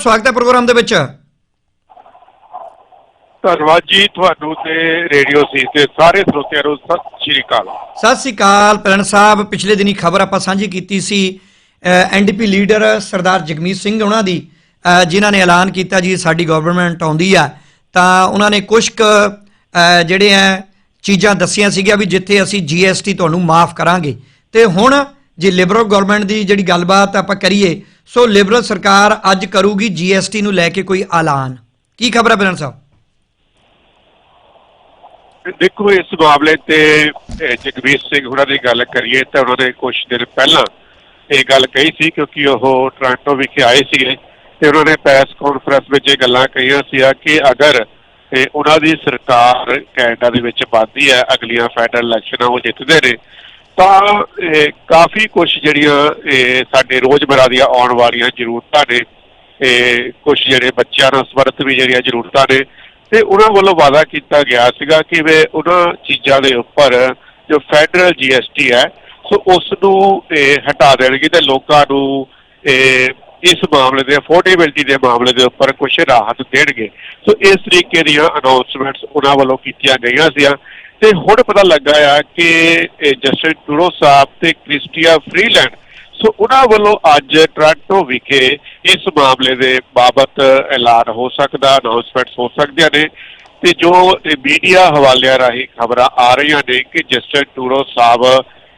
ਸਵਾਗਤ ਹੈ ਪ੍ਰੋਗਰਾਮ ਦੇ ਵਿੱਚ। ਧੰਨਵਾਦ ਜੀ ਤੁਹਾਨੂੰ ਤੇ ਰੇਡੀਓ ਸੀ ਤੇ ਸਾਰੇ ਸਰੋਤਿਆਂ ਨੂੰ ਸਤਿ ਸ਼੍ਰੀ ਅਕਾਲ। ਸਤਿ ਸ੍ਰੀ ਅਕਾਲ ਪ੍ਰਣ ਸਾਹਿਬ ਪਿਛਲੇ ਦਿਨੀ ਖਬਰ ਆਪਾਂ ਸਾਂਝੀ ਕੀਤੀ ਸੀ ਐਨਡੀਪੀ ਲੀਡਰ ਸਰਦਾਰ ਜਗਮੀਤ ਸਿੰਘ ਉਹਨਾਂ ਦੀ ਜਿਨ੍ਹਾਂ ਨੇ ਐਲਾਨ ਕੀਤਾ ਜੀ ਸਾਡੀ ਗਵਰਨਮੈਂਟ ਆਉਂਦੀ ਆ ਤਾਂ ਉਹਨਾਂ ਨੇ ਕੁਝ ਜਿਹੜੇ ਆ ਚੀਜ਼ਾਂ ਦੱਸੀਆਂ ਸੀਗੀਆਂ ਵੀ ਜਿੱਥੇ ਅਸੀਂ ਜੀਐਸਟੀ ਤੁਹਾਨੂੰ ਮਾਫ ਕਰਾਂਗੇ। ਤੇ ਹੁਣ ਜੇ ਲਿਬਰਲ ਗਵਰਨਮੈਂਟ ਦੀ ਜਿਹੜੀ ਗੱਲਬਾਤ ਆਪਾਂ ਕਰੀਏ ਸੋ ਲਿਬਰਲ ਸਰਕਾਰ ਅੱਜ ਕਰੂਗੀ ਜੀਐਸਟੀ ਨੂੰ ਲੈ ਕੇ ਕੋਈ ਐਲਾਨ। ਕੀ ਖਬਰ ਹੈ ਪ੍ਰਣ ਸਾਹਿਬ? ਦੇਖੋ, ਇਸ ਮਾਮਲੇ ਤੇ ਜਗਵੀਰ ਸਿੰਘ ਹੁਣਾਂ ਦੀ ਗੱਲ ਕਰੀਏ ਤਾਂ ਉਹਨਾਂ ਨੇ ਕੁਝ ਦਿਨ ਪਹਿਲਾਂ ਇਹ ਗੱਲ ਕਹੀ ਸੀ ਕਿਉਂਕਿ ਉਹ ਟੋਰਾਂਟੋ ਵਿਖੇ ਆਏ ਸੀਗੇ ਤੇ ਉਹਨਾਂ ਨੇ ਪ੍ਰੈਸ ਕਾਨਫਰੰਸ ਵਿੱਚ ਇਹ ਗੱਲਾਂ ਕਹੀਆਂ ਸੀ ਕਿ ਅਗਰ ਉਹਨਾਂ ਦੀ ਸਰਕਾਰ ਕੈਨੇਡਾ ਦੇ ਵਿੱਚ ਬਣਦੀ ਹੈ, ਅਗਲੀਆਂ ਫੈਡਰਲ ਇਲੈਕਸ਼ਨਾਂ ਉਹ ਜਿੱਤਦੇ ਨੇ ਤਾਂ, ਇਹ, ਕਾਫੀ ਕੁਝ ਜਿਹੜੀਆਂ, ਇਹ, ਸਾਡੇ ਰੋਜ਼ਮਰਾ ਦੀਆਂ ਆਉਣ ਵਾਲੀਆਂ ਜ਼ਰੂਰਤਾਂ ਨੇ। ਇਹ ਕੁਝ ਜਿਹੜੇ ਬੱਚਿਆਂ ਨਾਲ ਸੰਬੰਧਿਤ ਵੀ ਜਿਹੜੀਆਂ ਜ਼ਰੂਰਤਾਂ ਨੇ। ਤੇ ਉਹਨਾਂ ਵੱਲੋਂ ਵਾਅਦਾ ਕੀਤਾ ਗਿਆ ਸੀਗਾ ਕਿ ਵੇ ਉਹਨਾਂ ਚੀਜ਼ਾਂ ਦੇ ਉੱਪਰ ਜੋ ਫੈਡਰਲ ਜੀਐਸਟੀ ਹੈ, ਸੋ ਉਸ ਨੂੰ, ਇਹ, ਹਟਾ ਦੇਣਗੇ ਤੇ ਲੋਕਾਂ ਨੂੰ, ਇਹ, ਇਸ ਮਾਮਲੇ ਦੇ ਅਫੋਰਡੇਬਿਲਟੀ ਦੇ ਮਾਮਲੇ ਦੇ ਉੱਪਰ ਕੁਝ ਰਾਹਤ ਦੇਣਗੇ। ਸੋ ਇਸ ਤਰੀਕੇ ਦੀਆਂ ਅਨਾਉਂਸਮੈਂਟਸ ਉਹਨਾਂ ਵੱਲੋਂ ਕੀਤੀਆਂ ਗਈਆਂ ਸੀਆਂ। ਤੇ ਹੁਣ ਪਤਾ ਲੱਗਾ ਆ ਕਿ ਇਹ ਜਸਟਿਨ ਟਰੂਡੋ ਸਾਹਿਬ ਤੇ ਕ੍ਰਿਸਟੀਆ ਫਰੀਲੈਂਡ, ਸੋ ਉਹਨਾਂ ਵੱਲੋਂ ਅੱਜ ਟੋਰਾਂਟੋ ਵਿਖੇ ਇਸ ਮਾਮਲੇ ਦੇ ਬਾਬਤ ਐਲਾਨ ਹੋ ਸਕਦਾ ਅਨਾਉਂਸਮੈਂਟਸ ਹੋ ਸਕਦੀਆਂ ਨੇ। ਤੇ ਜੋ ਮੀਡੀਆ ਹਵਾਲਿਆਂ ਰਾਹੀਂ ਖਬਰਾਂ ਆ ਰਹੀਆਂ ਨੇ ਕਿ ਜਸਟਿਸ ਟੂਰੋ ਸਾਹਿਬ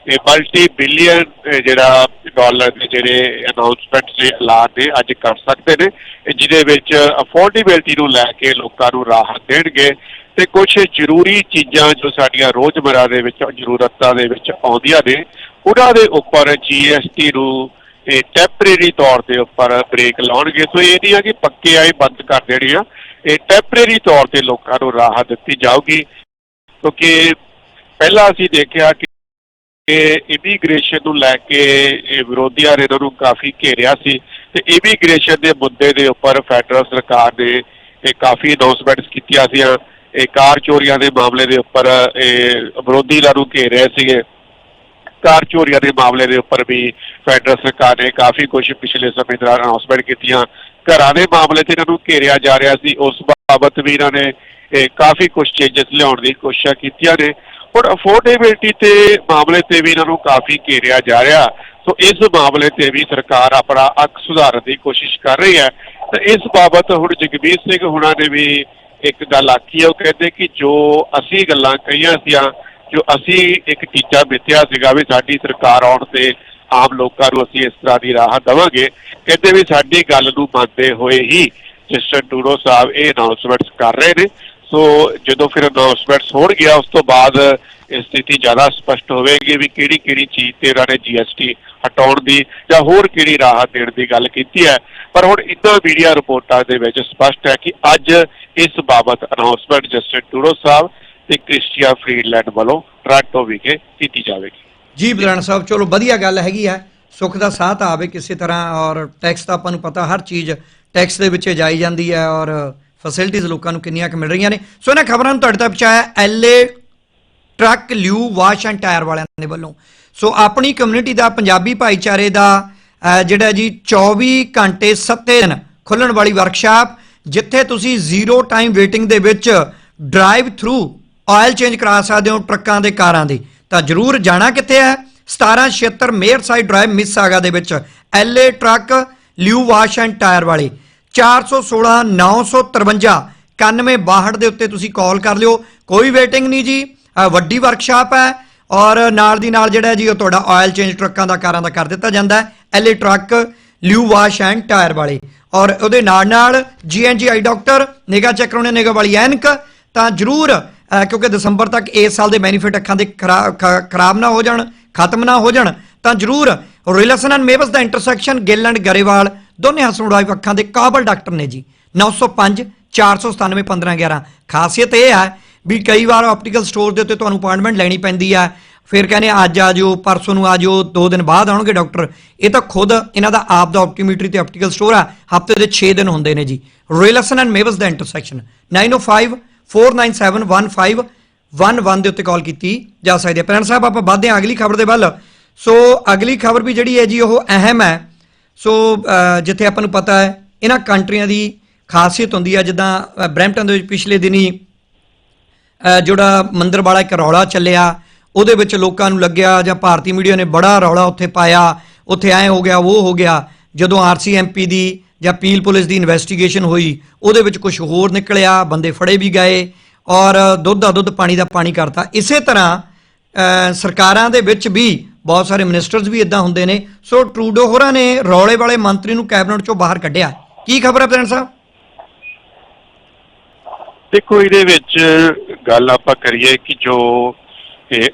ਇਹ ਮਲਟੀ ਬਿਲੀਅਨ ਜਿਹੜਾ ਡਾਲਰ ਦੇ ਜਿਹੜੇ ਅਨਾਉਂਸਮੈਂਟਸ ਦੇ ਐਲਾਨ ਨੇ, ਅੱਜ ਕਰ ਸਕਦੇ ਨੇ। ਜਿਹਦੇ ਵਿੱਚ ਅਫੋਰਡੇਬਿਲਟੀ ਨੂੰ ਲੈ ਕੇ ਲੋਕਾਂ ਨੂੰ ਰਾਹਤ ਦੇਣਗੇ। ਤੇ ਕੁਝ ਜ਼ਰੂਰੀ ਚੀਜ਼ਾਂ ਜੋ ਸਾਡੀਆਂ ਰੋਜ਼ਮਰਾ ਦੇ ਵਿੱਚ, ਜ਼ਰੂਰਤਾਂ ਦੇ ਵਿੱਚ ਆਉਂਦੀਆਂ ਨੇ, ਉਹਨਾਂ ਦੇ ਉੱਪਰ ਜੀਐਸਟੀ ਨੂੰ ਇਹ ਟੈਂਪਰੇਰੀ ਤੌਰ ਤੇ ਉੱਪਰ ਬ੍ਰੇਕ ਲਾਉਣਗੇ। ਸੋ ਇਹ ਨਹੀਂ ਆ ਕਿ ਪੱਕੇ ਆਏ ਬੰਦ ਕਰ ਦੇਣੇ ਆ। ਇਹ ਟੈਂਪਰੇਰੀ ਤੌਰ ਤੇ ਲੋਕਾਂ ਨੂੰ ਰਾਹਤ ਦਿੱਤੀ ਜਾਊਗੀ। ਕਿਉਂਕਿ ਪਹਿਲਾਂ ਅਸੀਂ ਦੇਖਿਆ ਕਿ ਕਿ ਇਮੀਗ੍ਰੇਸ਼ਨ ਨੂੰ ਲੈ ਕੇ ਇਹ ਵਿਰੋਧੀਆਂ ਨੇ ਇਹਨਾਂ ਨੂੰ ਕਾਫੀ ਘੇਰਿਆ ਸੀ ਤੇ ਇਮੀਗ੍ਰੇਸ਼ਨ ਦੇ ਮੁੱਦੇ ਦੇ ਉੱਪਰ ਫੈਡਰਲ ਸਰਕਾਰ ਨੇ ਇਹ ਕਾਫੀ ਅਨਾਉਂਸਮੈਂਟਸ ਕੀਤੀਆਂ ਸੀਆਂ। ਇਹ ਕਾਰ ਚੋਰੀਆਂ ਦੇ ਮਾਮਲੇ ਦੇ ਉੱਪਰ, ਇਹ ਵਿਰੋਧੀ ਇਹਨਾਂ ਨੂੰ ਘੇਰ ਰਹੇ ਸੀਗੇ। ਕਾਰ ਚੋਰੀਆਂ ਦੇ ਮਾਮਲੇ ਦੇ ਉੱਪਰ ਵੀ ਫੈਡਰਲ ਸਰਕਾਰ ਨੇ ਕਾਫੀ ਕੁਝ ਪਿਛਲੇ ਸਮੇਂ ਦੌਰਾਨ ਅਨਾਉਂਸਮੈਂਟ ਕੀਤੀਆਂ। ਘਰਾਂ ਦੇ ਮਾਮਲੇ ਤੇ ਇਹਨਾਂ ਨੂੰ ਘੇਰਿਆ ਜਾ ਰਿਹਾ ਸੀ। ਉਸ ਬਾਬਤ ਵੀ ਇਹਨਾਂ ਨੇ, ਇਹ ਕਾਫੀ ਕੁਝ ਚੇਂਜਸ ਲਿਆਉਣ ਦੀ ਕੋਸ਼ਿਸ਼ ਕੀਤੀਆਂ ਨੇ। ਹੁਣ ਅਫੋਰਡੇਬਿਲਟੀ ਤੇ ਮਾਮਲੇ ਤੇ ਵੀ ਇਹਨਾਂ ਨੂੰ ਕਾਫੀ ਘੇਰਿਆ ਜਾ ਰਿਹਾ। ਸੋ ਇਸ ਮਾਮਲੇ ਤੇ ਵੀ ਸਰਕਾਰ ਆਪਣਾ ਅੱਖ ਸੁਧਾਰਨ ਦੀ ਕੋਸ਼ਿਸ਼ ਕਰ ਰਹੀ ਹੈ। ਤੇ ਇਸ ਬਾਬਤ ਹੁਣ ਜਗਬੀਰ ਸਿੰਘ ਹੁਣਾਂ ਨੇ ਵੀ ਇੱਕ ਗੱਲ ਆਖੀ ਹੈ ਉਹ ਕਹਿੰਦੇ ਕਿ ਜੋ ਅਸੀਂ ਗੱਲਾਂ ਕਹੀਆਂ ਸੀਆਂ, ਜੋ ਅਸੀਂ ਇੱਕ ਟੀਚਾ ਮਿੱਥਿਆ ਸੀਗਾ ਵੀ ਸਾਡੀ ਸਰਕਾਰ ਆਉਣ ਤੇ ਆਮ ਲੋਕਾਂ ਨੂੰ ਅਸੀਂ ਇਸ ਤਰ੍ਹਾਂ ਦੀ ਰਾਹਤ ਦੇਵਾਂਗੇ, ਕਹਿੰਦੇ ਵੀ ਸਾਡੀ ਗੱਲ ਨੂੰ ਮੰਨਦੇ ਹੋਏ ਹੀ ਜਸਟਨ ਟੂਡੋ ਸਾਹਿਬ ਇਹ ਅਨਾਉਂਸਮੈਂਟਸ ਕਰ ਰਹੇ ਨੇ। ਸੋ ਜਦੋਂ ਫਿਰ ਅਨਾਉਂਸਮੈਂਟਸ ਹੋਣ ਗਿਆ ਉਸ ਤੋਂ ਬਾਅਦ ਸਥਿਤੀ ਜ਼ਿਆਦਾ ਸਪਸ਼ਟ ਹੋਵੇਗੀ ਵੀ ਕਿਹੜੀ ਕਿਹੜੀ ਚੀਜ਼ ਤੇ ਇਹਨਾਂ ਨੇ ਜੀਐਸਟੀ ਹਟਾਉਣ ਦੀ ਜਾਂ ਹੋਰ ਕਿਹੜੀ ਰਾਹਤ ਦੇਣ ਦੀ ਗੱਲ ਕੀਤੀ ਹੈ। ਪਰ ਹੁਣ ਇਦਾਂ ਮੀਡੀਆ ਰਿਪੋਰਟਾਂ ਦੇ ਵਿੱਚ ਸਪਸ਼ਟ ਹੈ ਕਿ ਅੱਜ ਇਸ ਬਾਬਤ ਅਨਾਉਂਸਮੈਂਟ ਜਸਟਿਨ ਟੂਡੋ ਸਾਹਿਬ ਤੇ ਕ੍ਰਿਸਟੀਆ ਫਰੀਡਲੈਂਡ ਵੱਲੋਂ ਟੋਰਾਂਟੋ ਵਿਖੇ ਕੀਤੀ ਜਾਵੇਗੀ। ਜੀ ਬਲਰਾਣ ਸਾਹਿਬ, ਚਲੋ ਵਧੀਆ ਗੱਲ ਹੈਗੀ ਆ। ਸੁੱਖ ਦਾ ਸਾਥ ਆਵੇ ਕਿਸੇ ਤਰ੍ਹਾਂ ਔਰ ਟੈਕਸ ਤਾਂ ਆਪਾਂ ਨੂੰ ਪਤਾ ਹਰ ਚੀਜ਼ ਟੈਕਸ ਦੇ ਵਿੱਚ ਜਾਈ ਜਾਂਦੀ ਹੈ ਔਰ ਫੈਸਿਲਿਟੀਆਂ ਲੋਕਾਂ ਨੂੰ ਕਿੰਨੀਆਂ ਕੁ ਮਿਲ ਰਹੀਆਂ ਨੇ। ਸੋ ਇਹਨਾਂ ਖਬਰਾਂ ਨੂੰ ਤੁਹਾਡੇ ਤੱਕ ਪਹੁੰਚਾਇਆ LA truck, lube, wash and tire ਵਾਲਿਆਂ ਦੇ ਵੱਲੋਂ। ਸੋ ਆਪਣੀ ਕਮਿਊਨਿਟੀ ਦਾ, ਪੰਜਾਬੀ ਭਾਈਚਾਰੇ ਦਾ ਜਿਹੜਾ ਜੀ 24 ਘੰਟੇ 7 ਦਿਨ ਖੁੱਲਣ ਵਾਲੀ ਵਰਕਸ਼ਾਪ ਜਿੱਥੇ ਤੁਸੀਂ ਜ਼ੀਰੋ ਟਾਈਮ ਵੇਟਿੰਗ ਦੇ ਵਿੱਚ ਡਰਾਈਵ ਥਰੂ ਆਇਲ ਚੇਂਜ ਕਰਾ ਸਕਦੇ ਹੋ ਟਰੱਕਾਂ ਦੇ, ਕਾਰਾਂ ਦੇ। ਤਾਂ ਜਰੂਰ ਜਾਣਾ ਕਿੱਥੇ ਹੈ? 1776 Meyerside drive Mississauga ਦੇ ਵਿੱਚ LA truck lube wash and tire ਵਾਲੇ। 416 953 9162 ਦੇ ਉੱਤੇ ਤੁਸੀਂ ਕਾਲ ਕਰ ਲਿਓ। ਕੋਈ ਵੇਟਿੰਗ ਨਹੀਂ ਜੀ। ਵੱਡੀ ਵਰਕਸ਼ਾਪ ਹੈ। ਔਰ ਨਾਲ ਦੀ ਨਾਲ ਜਿਹੜਾ ਜੀ, ਉਹ ਤੁਹਾਡਾ ਆਇਲ ਚੇਂਜ ਟਰੱਕਾਂ ਦਾ ਕਾਰਾਂ ਦਾ ਕਰ ਦਿੱਤਾ ਜਾਂਦਾ ਹੈ LA truck ਲਿਊ wash and tyre ਵਾਲੇ। ਔਰ ਉਹਦੇ ਨਾਲ ਨਾਲ G N G eye doctor ਨਿਗਾ check ਕਰਾਉਣੇ ਨਿਗਾ ਵਾਲੀ ਐਨਕ, ਤਾਂ ਜਰੂਰ ਕਿਉਂਕਿ ਦਸੰਬਰ ਤੱਕ ਇਸ ਸਾਲ ਦੇ ਬੈਨੀਫਿਟ ਅੱਖਾਂ ਦੇ ਖਰਾ- ਖ- ਖਰਾਬ ਨਾ ਹੋ ਜਾਣ, ਖਤਮ ਨਾ ਹੋ ਜਾਣ, ਤਾਂ ਜਰੂਰ ਰਿਲੇਸ਼ਨ ਐਂਡ ਮੇਬਸ ਦਾ ਇੰਟਰਸੈਕਸ਼ਨ ਗਿੱਲ ਐਂਡ ਗਰੇਵਾਲ, ਦੋਨੇ ਹਸਪਤਾਲ ਅੱਖਾਂ ਦੇ ਕਾਬਲ ਡਾਕਟਰ ਨੇ ਜੀ। 905 497 1511 ਖਾਸੀਅਤ ਇਹ ਹੈ ਵੀ ਕਈ ਵਾਰ ਆਪਟੀਕਲ ਸਟੋਰ ਦੇ ਉੱਤੇ ਤੁਹਾਨੂੰ ਅਪਾਇੰਟਮੈਂਟ ਲੈਣੀ ਪੈਂਦੀ ਆ। ਫਿਰ ਕਹਿੰਦੇ ਅੱਜ ਆ ਜਾਓ ਪਰਸੋਂ ਨੂੰ ਆ ਜਾਓ ਦੋ ਦਿਨ ਬਾਅਦ ਆਉਣਗੇ ਡਾਕਟਰ ਇਹ ਤਾਂ ਖੁਦ ਇਹਨਾਂ ਦਾ ਆਪ ਦਾ ਆਪਟੀਮੀਟਰੀ ਤੇ ਆਪਟੀਕਲ ਸਟੋਰ ਆ। ਹਫ਼ਤੇ ਦੇ 6 ਦਿਨ ਹੁੰਦੇ ਨੇ ਜੀ। ਰਿਲੇਸ਼ਨ ਐਂਡ ਮੇਵਸ ਦਾ ਇੰਟਰਸੈਕਸ਼ਨ 905 497 1511 ਦੇ ਉੱਤੇ ਕਾਲ ਕੀਤੀ ਜਾ ਸਕਦੀ ਹੈ ਪੈਰਨ ਸਾਹਿਬ ਆਪਾਂ ਵੱਧਦੇ ਹਾਂ ਅਗਲੀ ਖਬਰ ਦੇ ਵੱਲ। ਸੋ ਅਗਲੀ ਖਬਰ ਵੀ ਜਿਹੜੀ ਹੈ ਜੀ ਉਹ ਅਹਿਮ ਹੈ। ਸੋ ਜਿੱਥੇ ਆਪਾਂ ਨੂੰ ਪਤਾ ਹੈ ਇਹਨਾਂ ਕੰਟਰੀਆਂ ਦੀ ਖਾਸੀਅਤ ਹੁੰਦੀ ਹੈ ਜਿੱਦਾਂ ਅ, ਬਰੈਂਪਟਨ ਦੇ ਵਿੱਚ ਪਿਛਲੇ ਦਿਨੀ ਜਿਹੜਾ ਮੰਦਰ ਵਾਲਾ ਇੱਕ ਰੌਲਾ ਚੱਲਿਆ, ਉਹਦੇ ਵਿੱਚ ਲੋਕਾਂ ਨੂੰ ਲੱਗਿਆ ਜਾਂ ਭਾਰਤੀ ਮੀਡੀਆ ਨੇ ਬੜਾ ਰੌਲਾ ਉੱਥੇ ਪਾਇਆ, ਉੱਥੇ ਐ ਹੋ ਗਿਆ, ਉਹ ਹੋ ਗਿਆ, ਜਦੋਂ ਆਰਸੀਐਮਪੀ ਦੀ ਜਾਂ ਪੀਲ ਪੁਲਿਸ ਦੀ ਇਨਵੈਸਟੀਗੇਸ਼ਨ ਹੋਈ, ਉਹਦੇ ਵਿੱਚ ਕੁਝ ਹੋਰ ਨਿਕਲਿਆ, ਬੰਦੇ ਫੜੇ ਵੀ ਗਏ, ਔਰ ਦੁੱਧ ਦਾ ਦੁੱਧ, ਪਾਣੀ ਦਾ ਪਾਣੀ ਕਰਤਾ। ਇਸੇ ਤਰ੍ਹਾਂ ਸਰਕਾਰਾਂ ਦੇ ਵਿੱਚ ਵੀ ਬਹੁਤ ਸਾਰੇ ਮਿਨਿਸਟਰਸ ਵੀ ਇਦਾਂ ਹੁੰਦੇ ਨੇ। ਸੋ ਟਰੂਡੋ ਹੋਰਾਂ ਨੇ ਰੌਲੇ ਵਾਲੇ ਮੰਤਰੀ ਨੂੰ ਕੈਬਨਿਟ ਚੋਂ ਬਾਹਰ ਕੱਢਿਆ। ਕੀ ਖਬਰ ਹੈ ਪ੍ਰਧਾਨ ਸਾਹਿਬ? ਦੇਖੋ, ਇਹਦੇ ਵਿੱਚ ਗੱਲ ਆਪਾਂ ਕਰੀਏ ਕਿ ਜੋ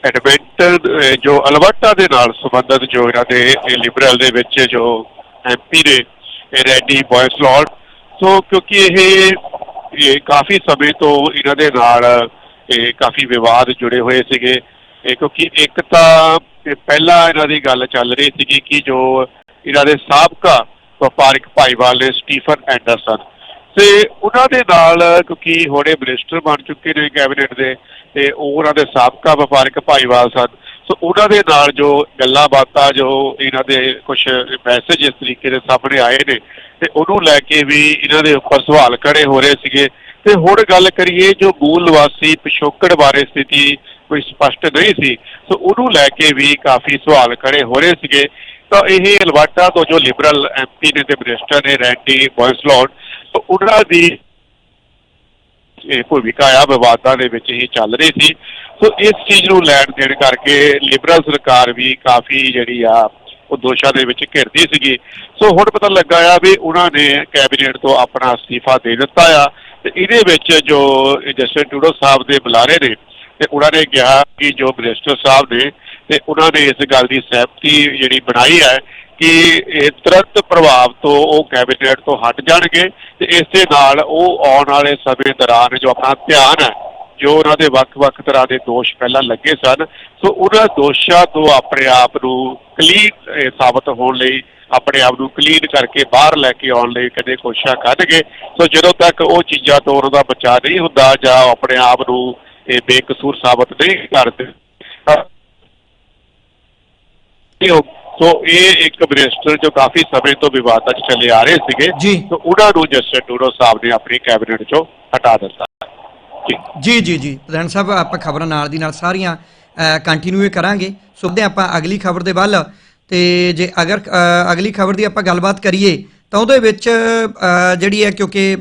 ਐਡਵੈਂਟਰ ਜੋ ਅਲਬਰਟਾ ਦੇ ਨਾਲ ਸੰਬੰਧਿਤ ਜੋ ਇਹਨਾਂ ਦੇ ਲਿਬਰਲ ਦੇ ਵਿੱਚ ਜੋ ਐਮਪੀ ਨੇ, ਇਹ ਰੈਡੀ ਬॉयਸਲੌਟ ਸੋ ਕਿਉਂਕਿ ਇਹ ਇਹ ਕਾਫੀ ਸਮੇਂ ਤੋਂ ਇਹਨਾਂ ਦੇ ਨਾਲ ਇਹ ਕਾਫੀ ਵਿਵਾਦ ਜੁੜੇ ਹੋਏ ਸੀਗੇ। ਇਹ ਕਿਉਂਕਿ ਇੱਕ ਤਾਂ ਪਹਿਲਾਂ ਇਹਨਾਂ ਦੀ ਗੱਲ ਚੱਲ ਰਹੀ ਸੀਗੀ ਕਿ ਜੋ ਇਹਨਾਂ ਦੇ ਸਾਬਕਾ ਵਪਾਰਿਕ ਭਾਈਵਾਲ ਨੇ ਸਟੀਫਨ ਐਂਡਰਸਨ ਤੇ ਉਹਨਾਂ ਦੇ ਨਾਲ, ਕਿਉਂਕਿ ਹੁਣੇ ਮਿਨਿਸਟਰ ਬਣ ਚੁੱਕੇ ਨੇ ਕੈਬਨਿਟ ਦੇ, ਤੇ ਉਹਨਾਂ ਦੇ ਸਾਬਕਾ ਵਪਾਰਕ ਭਾਈਵਾਲ ਸਨ। ਸੋ ਉਹਨਾਂ ਦੇ ਨਾਲ ਜੋ ਗੱਲਾਂ ਬਾਤਾਂ, ਜੋ ਇਹਨਾਂ ਦੇ ਕੁਝ ਮੈਸੇਜ ਇਸ ਤਰੀਕੇ ਦੇ ਸਾਹਮਣੇ ਆਏ ਨੇ, ਤੇ ਉਹਨੂੰ ਲੈ ਕੇ ਵੀ ਇਹਨਾਂ ਦੇ ਉੱਪਰ ਸਵਾਲ ਖੜੇ ਹੋ ਰਹੇ ਸੀਗੇ। ਤੇ ਹੁਣ ਗੱਲ ਕਰੀਏ ਜੋ ਮੂਲ ਨਿਵਾਸੀ ਪਿਛੋਕੜ ਬਾਰੇ ਸਥਿਤੀ ਕੋਈ ਸਪਸ਼ਟ ਨਹੀਂ ਸੀ, ਸੋ ਉਹਨੂੰ ਲੈ ਕੇ ਵੀ ਕਾਫੀ ਸਵਾਲ ਖੜੇ ਹੋ ਰਹੇ ਸੀਗੇ। ਤਾਂ ਇਹ ਅਲਵਾਟਾ ਤੋਂ ਜੋ ਲਿਬਰਲ ਐਮਪੀ ਨੇ ਤੇ ਮਿਨਿਸਟਰ ਨੇ, ਰੈਂਡੀ ਬॉयਸਲੌਟ ਉਹਨਾਂ ਦੀ ਇਹ ਭੂਮਿਕਾ ਆ ਵਿਵਾਦਾਂ ਦੇ ਵਿੱਚ ਹੀ ਚੱਲ ਰਹੀ ਸੀ। ਸੋ ਇਸ ਚੀਜ਼ ਨੂੰ ਲੈਣ ਦੇਣ ਕਰਕੇ ਲਿਬਰਲ ਸਰਕਾਰ ਵੀ ਕਾਫੀ ਜਿਹੜੀ ਆ, ਉਹ ਦੋਸ਼ਾਂ ਦੇ ਵਿੱਚ ਘਿਰਦੀ ਸੀਗੀ। ਸੋ ਹੁਣ ਪਤਾ ਲੱਗਾ ਆ ਵੀ ਉਹਨਾਂ ਨੇ ਕੈਬਨਿਟ ਤੋਂ ਆਪਣਾ ਅਸਤੀਫਾ ਦੇ ਦਿੱਤਾ ਆ ਤੇ ਇਹਦੇ ਵਿੱਚ ਜੋ ਜਸਟਿਸ ਟੂਡੋ ਸਾਹਿਬ ਦੇ ਬੁਲਾਰੇ ਨੇ, ਤੇ ਉਹਨਾਂ ਨੇ ਕਿਹਾ ਕਿ ਜੋ ਮਿਨਿਸਟਰ ਸਾਹਿਬ ਨੇ, ਤੇ ਉਹਨਾਂ ਨੇ ਇਸ ਗੱਲ ਦੀ ਸਹਿਮਤੀ ਜਿਹੜੀ ਬਣਾਈ ਹੈ ਕਿ ਇਹ ਤੁਰੰਤ ਪ੍ਰਭਾਵ ਤੋਂ ਉਹ ਕੈਬਨਿਟ ਤੋਂ ਹਟ ਜਾਣਗੇ ਤੇ ਇਸ ਦੇ ਨਾਲ ਉਹ ਆਉਣ ਵਾਲੇ ਸਮੇਂ ਦੌਰਾਨ ਜੋ ਆਪਣਾ ਧਿਆਨ ਹੈ, ਜੋ ਉਹਨਾਂ ਦੇ ਵੱਖ-ਵੱਖ ਤਰ੍ਹਾਂ ਦੇ ਦੋਸ਼ ਪਹਿਲਾਂ ਲੱਗੇ ਸਨ, ਸੋ ਉਹਨਾਂ ਦੋਸ਼ਾਂ ਤੋਂ ਆਪਣੇ ਆਪ ਨੂੰ ਕਲੀਨ ਸਾਬਤ ਹੋਣ ਲਈ, ਆਪਣੇ ਆਪ ਨੂੰ ਕਲੀਨ ਕਰਕੇ ਬਾਹਰ ਲੈ ਕੇ ਆਉਣ ਲਈ ਕਦੇ ਕੋਸ਼ਿਸ਼ਾਂ ਕਰਨਗੇ। ਸੋ ਜਦੋਂ ਤੱਕ ਉਹ ਚੀਜ਼ਾਂ ਤੋਂ ਉਹਨਾਂ ਦਾ ਬਚਾਅ ਨਹੀਂ ਹੁੰਦਾ ਜਾਂ ਆਪਣੇ ਆਪ ਨੂੰ ਇਹ ਬੇਕਸੂਰ ਸਾਬਤ ਨਹੀਂ ਕਰਦੇ ਇਹ ਸੋ ਇਹ ਇੱਕ ਮਿਨਿਸਟਰ ਜੋ ਕਾਫੀ ਸਮੇਂ ਤੋਂ ਵਿਵਾਦਾਂ 'ਚ ਚੱਲੇ ਆ ਰਹੇ ਸੀਗੇ ਜੀ। ਸੋ ਉਹਨਾਂ ਨੂੰ ਜਸਟਿਨ ਟੂਡੋ ਸਾਹਿਬ ਨੇ ਆਪਣੀ ਕੈਬਨਿਟ 'ਚੋਂ ਹਟਾ ਦਿੱਤਾ। ਜੀ। ਜੀ ਜੀ ਜੀ। ਪ੍ਰਧਾਨ ਸਾਹਿਬ ਆਪਾਂ ਖਬਰਾਂ ਨਾਲ ਦੀ ਨਾਲ ਸਾਰੀਆਂ ਕੰਟੀਨਿਊ ਕਰਾਂਗੇ। ਸੁਣਦੇ ਹਾਂ ਆਪਾਂ ਅਗਲੀ ਖਬਰ ਦੇ ਵੱਲ। ਤੇ ਜੇ ਅਗਰ ਅ, ਅਗਲੀ ਖਬਰ ਦੀ ਆਪਾਂ ਗੱਲਬਾਤ ਕਰੀਏ ਤਾਂ ਉਹਦੇ ਵਿੱਚ ਅ, ਜਿਹੜੀ ਹੈ ਕਿਉਂਕਿ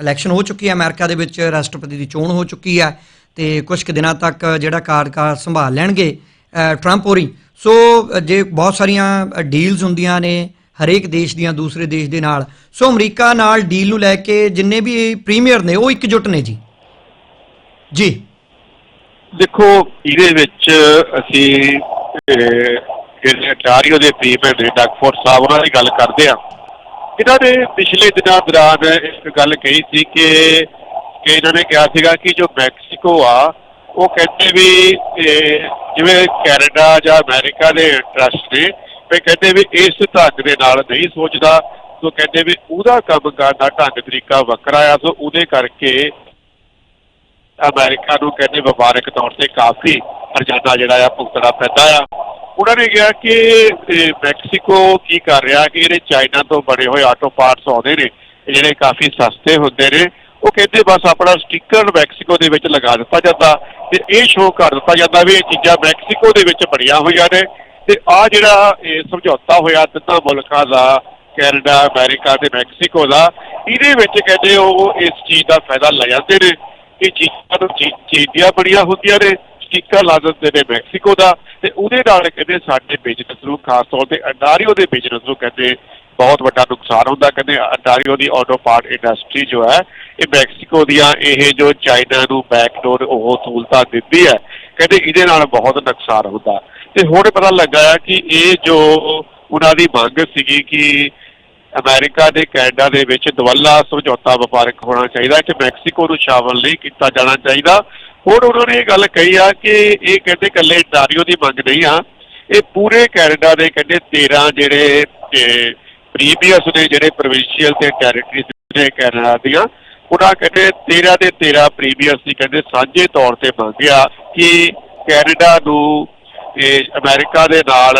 ਇਲੈਕਸ਼ਨ ਹੋ ਚੁੱਕੀ ਹੈ ਅਮਰੀਕਾ ਦੇ ਵਿੱਚ ਰਾਸ਼ਟਰਪਤੀ ਦੀ ਚੋਣ ਹੋ ਚੁੱਕੀ ਹੈ ਤੇ ਕੁਝ ਕੁ ਦਿਨਾਂ ਤੱਕ ਜਿਹੜਾ ਕਾਰਜਕਾਲ ਸੰਭਾਲ ਲੈਣਗੇ ਅ, ਟਰੰਪ ਹੋਰੀ। ਸੋ ਜੇ ਬਹੁਤ ਸਾਰੀਆਂ ਡੀਲਸ ਹੁੰਦੀਆਂ ਨੇ ਹਰੇਕ ਦੇਸ਼ ਦੀਆਂ ਦੂਸਰੇ ਦੇਸ਼ ਦੇ ਨਾਲ। ਸੋ ਅਮਰੀਕਾ ਨਾਲ ਡੀਲ ਨੂੰ ਲੈ ਕੇ ਜਿੰਨੇ ਵੀ ਪ੍ਰੀਮੀਅਰ ਨੇ, ਉਹ ਇਕਜੁੱਟ ਨੇ ਜੀ। ਜੀ। ਦੇਖੋ, ਇਹਦੇ ਵਿੱਚ ਅਸੀਂ ਜਿਹੜੇ ਅਟਾਰੀਓ ਦੇ ਪ੍ਰੀਮੀਅਰ ਨੇ ਡਗਫੋਰਡ ਸਾਹਿਬ, ਉਹਨਾਂ ਦੀ ਗੱਲ ਕਰਦੇ ਆ ਇਹਨਾਂ ਨੇ ਪਿਛਲੇ ਦਿਨਾਂ ਦੌਰਾਨ ਇੱਕ ਗੱਲ ਕਹੀ ਸੀ ਕਿ ਕਿ ਇਹਨਾਂ ਨੇ ਕਿਹਾ ਸੀਗਾ ਕਿ ਜੋ ਮੈਕਸੀਕੋ ਆ ਉਹ ਕਹਿੰਦੇ ਵੀ ਜਿਵੇਂ ਕੈਨੇਡਾ ਜਾਂ ਅਮਰੀਕਾ ਦੇ ਇੰਟਰਸਟ ਨੇ ਵੀ ਕਹਿੰਦੇ ਵੀ ਇਸ ਢੰਗ ਦੇ ਨਾਲ ਨਹੀਂ ਸੋਚਦਾ। ਸੋ ਕਹਿੰਦੇ ਵੀ ਉਹਦਾ ਕੰਮ ਕਰਨ ਦਾ ਢੰਗ ਤਰੀਕਾ ਵੱਖਰਾ ਆ, ਸੋ ਉਹਦੇ ਕਰਕੇ ਅਮਰੀਕਾ ਨੂੰ ਕਹਿੰਦੇ ਵਪਾਰਕ ਤੌਰ ਤੇ ਕਾਫੀ ਹਰਜਾਨਾ ਜਿਹੜਾ ਆ ਭੁਗਤਣਾ ਪੈਂਦਾ ਆ। ਉਹਨਾਂ ਨੇ ਕਿਹਾ ਕਿ ਮੈਕਸੀਕੋ ਕੀ ਕਰ ਰਿਹਾ ਕਿ ਇਹਦੇ ਚਾਈਨਾ ਤੋਂ ਬਣੇ ਹੋਏ ਆਟੋ ਪਾਰਟਸ ਆਉਂਦੇ ਨੇ ਜਿਹੜੇ ਕਾਫੀ ਸਸਤੇ ਹੁੰਦੇ ਨੇ ਉਹ ਕਹਿੰਦੇ ਬਸ ਆਪਣਾ ਸਟicker ਮੈਕਸੀਕੋ ਦੇ ਵਿੱਚ ਲਗਾ ਦਿੱਤਾ ਜਾਂਦਾ ਤੇ ਇਹ ਸ਼ੋਅ ਕਰ ਦਿੱਤਾ ਜਾਂਦਾ ਵੀ ਇਹ ਚੀਜ਼ਾਂ ਮੈਕਸੀਕੋ ਦੇ ਵਿੱਚ ਬਣੀਆਂ ਹੋਈਆਂ ਨੇ ਤੇ ਆ ਜਿਹੜਾ ਇਹ ਸਮਝੌਤਾ ਹੋਇਆ ਤਿੰਨਾਂ ਮੁਲਕਾਂ ਦਾ, ਕੈਨੇਡਾ, ਅਮਰੀਕਾ ਤੇ ਮੈਕਸੀਕੋ ਦਾ, ਇਹਦੇ ਵਿੱਚ ਕਹਿੰਦੇ ਉਹ ਇਸ ਚੀਜ਼ ਦਾ ਫਾਇਦਾ ਲੈ ਜਾਂਦੇ ਨੇ। ਇਹ ਚੀਜ਼ਾਂ ਨੂੰ ਚੀ- ਚੀਜ਼ਾਂ ਬੜੀਆਂ ਹੁੰਦੀਆਂ ਨੇ ਸਟicker ਲਾ ਦਿੰਦੇ ਨੇ ਮੈਕਸੀਕੋ ਦਾ ਤੇ ਉਹਦੇ ਨਾਲ ਕਹਿੰਦੇ ਸਾਡੇ ਬਿਜ਼ਨਸ ਨੂੰ, ਖਾਸ ਤੌਰ ਤੇ ਅੰਡਾਰੀਓ ਦੇ ਬਿਜ਼ਨਸ ਨੂੰ ਕਹਿੰਦੇ ਬਹੁਤ ਵੱਡਾ ਨੁਕਸਾਨ ਹੁੰਦਾ, ਕਹਿੰਦੇ ਅੰਡਾਰੀਓ ਦੀ ਆਟੋ ਪਾਰਟ ਇੰਡਸਟਰੀ ਜੋ ਹੈ ਇਹ ਮੈਕਸੀਕੋ ਦੀਆਂ ਇਹ ਜੋ ਚਾਈਨਾ ਨੂੰ ਬੈਕਡੋਰ ਉਹ ਸਹੂਲਤਾਂ ਦਿੰਦੀ ਹੈ, ਕਹਿੰਦੇ ਇਹਦੇ ਨਾਲ ਬਹੁਤ ਨੁਕਸਾਨ ਹੁੰਦਾ। ਤੇ ਹੁਣ ਪਤਾ ਲੱਗਾ ਹੈ ਕਿ ਇਹ ਜੋ ਉਹਨਾਂ ਦੀ ਮੰਗ ਸੀਗੀ ਕਿ ਅਮਰੀਕਾ ਦੇ ਕੈਨੇਡਾ ਦੇ ਵਿੱਚ ਦਵੱਲਾ ਸਮਝੌਤਾ ਵਪਾਰਕ ਹੋਣਾ ਚਾਹੀਦਾ ਕਿ ਮੈਕਸੀਕੋ ਨੂੰ ਸ਼ਾਮਲ ਨਹੀਂ ਕੀਤਾ ਜਾਣਾ ਚਾਹੀਦਾ। ਹੁਣ ਉਹਨਾਂ ਨੇ ਇਹ ਗੱਲ ਕਹੀ ਆ ਕਿ ਇਹ ਕਹਿੰਦੇ ਇਕੱਲੇ ਇੰਟਾਰੀਓ ਦੀ ਮੰਗ ਨਹੀਂ ਆ, ਇਹ ਪੂਰੇ ਕੈਨੇਡਾ ਦੇ ਕਹਿੰਦੇ 13 ਜਿਹੜੇ ਪ੍ਰੀਵੀਅਸ ਨੇ ਜਿਹੜੇ ਪ੍ਰੋਵਿੰਸ਼ੀਅਲ ਤੇ ਟੈਰੀਟਰੀਜ਼ ਨੇ ਕੈਨੇਡਾ ਦੀਆਂ ਉਹਨਾਂ ਕਹਿੰਦੇ 13 ਦੇ 13 ਪ੍ਰੀਵੀਅਸ ਦੀ ਕਹਿੰਦੇ ਸਾਂਝੇ ਤੌਰ ਤੇ ਮੰਗਿਆ ਕਿ ਕੈਨੇਡਾ ਨੂੰ ਇਹ ਅਮਰੀਕਾ ਦੇ ਨਾਲ